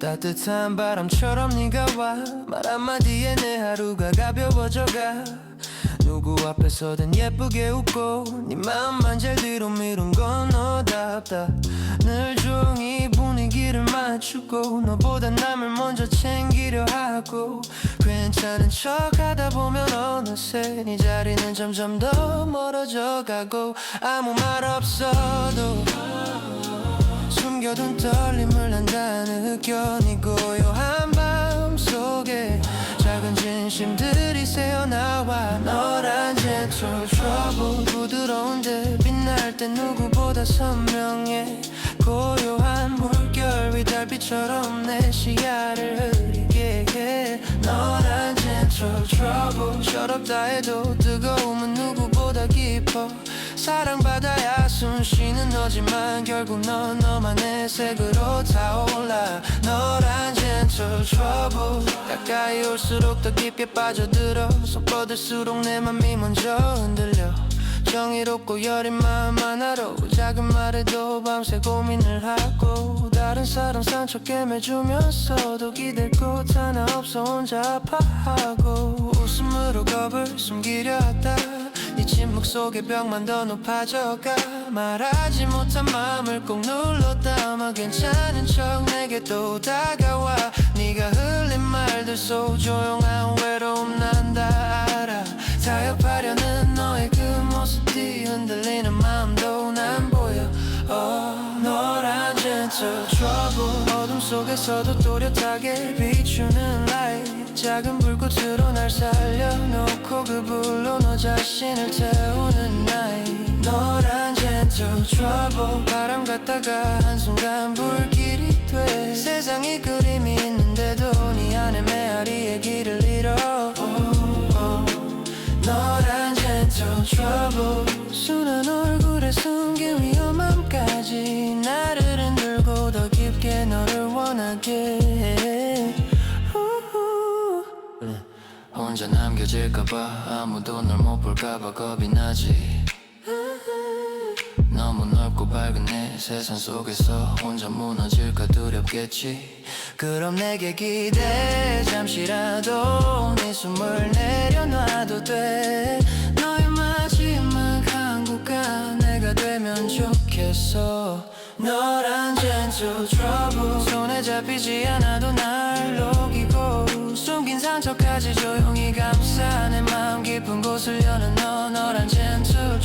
따뜻한 바람처럼 네가 와. 말 한마디에 내 하루가 가벼워져가. 누구 앞에서든 예쁘게 웃고 네 마음만 잘 들어 미룬 건 너답다. 늘 종이 분위기를 맞추고 너보다 남을 먼저 챙기려 하고. 괜찮은 척 하다 보면 어느새 네 자리는 점점 더 멀어져 가고. 아무 말 없어도 숨겨둔 떨림을 난다 느껴 네 고요한 밤 속에 작은 진심들이 새어나와 너란 gentle trouble. 부드러운데 빛날 때 누구보다 선명해. 고요한 물결 위 달빛처럼 내 시야를 흐리게 해. 너란 gentle trouble. 철없다 해도 뜨거움은 누구 보다 깊어. 사랑받아야 숨 쉬는 너지만 결국 넌 너만의 색으로 타올라. 너란 gentle 가까이 올수록 더 깊게 빠져들어. 손 뻗을수록 내 맘이 먼저 흔들려. 정의롭고 여린 마음 하나로 작은 말에도 밤새 고민을 하고. 다른 사람 상처 깨매주면서도 기댈 곳 하나 없어 혼자 아파하고. 웃음으로 겁을 숨기려 하다. 네 침묵 속에 벽만 더 높아져가 말하지 못한 마음을 꼭 눌러 담아 괜찮은 척 내게 또 다가와. 네가 흘린 말들 속 조용한 외로움 난 다 알아. 타협하려는 너의 그 모습이 흔들리는 마음도 난 보여. oh, 너란 gentle trouble 속에서도 또렷하게 비추는 light. 작은 불꽃으로 날 살려놓고 그 불로 너 자신을 태우는 night. 너란 gentle trouble. 바람 같다가 한순간 불길이 돼. 세상이 그림이 있는데도 네 안에 메아리의 길을 잃어. Oh, oh. 너란 gentle trouble. 순한 얼굴에 숨긴 위험함까지 나를 우후. 혼자 남겨질까봐 아무도 널 못 볼까봐 겁이 나지. 너무 넓고 밝은 내 세상 속에서 혼자 무너질까 두렵겠지. 그럼 내게 기대. 잠시라도 네 숨을 내려놔도 돼. 너의 마지막 항구가 내가 되면 좋겠어. 너란 gentle 잡히지 않아도 날 녹이고 숨긴 상처까지 조용히 감싸 내 마음 깊은 곳을 여는 너 너란 gentle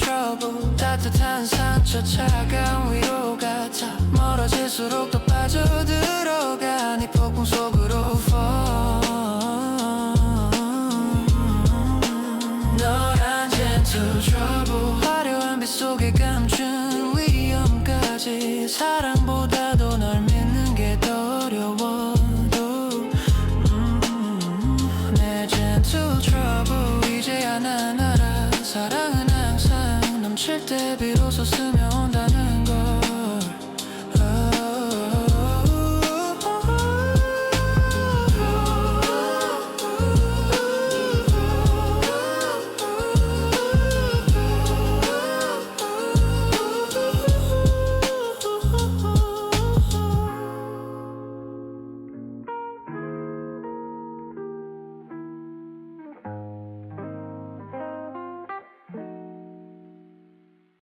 따뜻한 상처 차가운 위로 같아 멀어질수록 더 빠져들어가 네 폭풍 속으로 fall. 너란 gentle 화려한 빛 속에 감춘 위험까지 사랑 때 비로소 스며온다는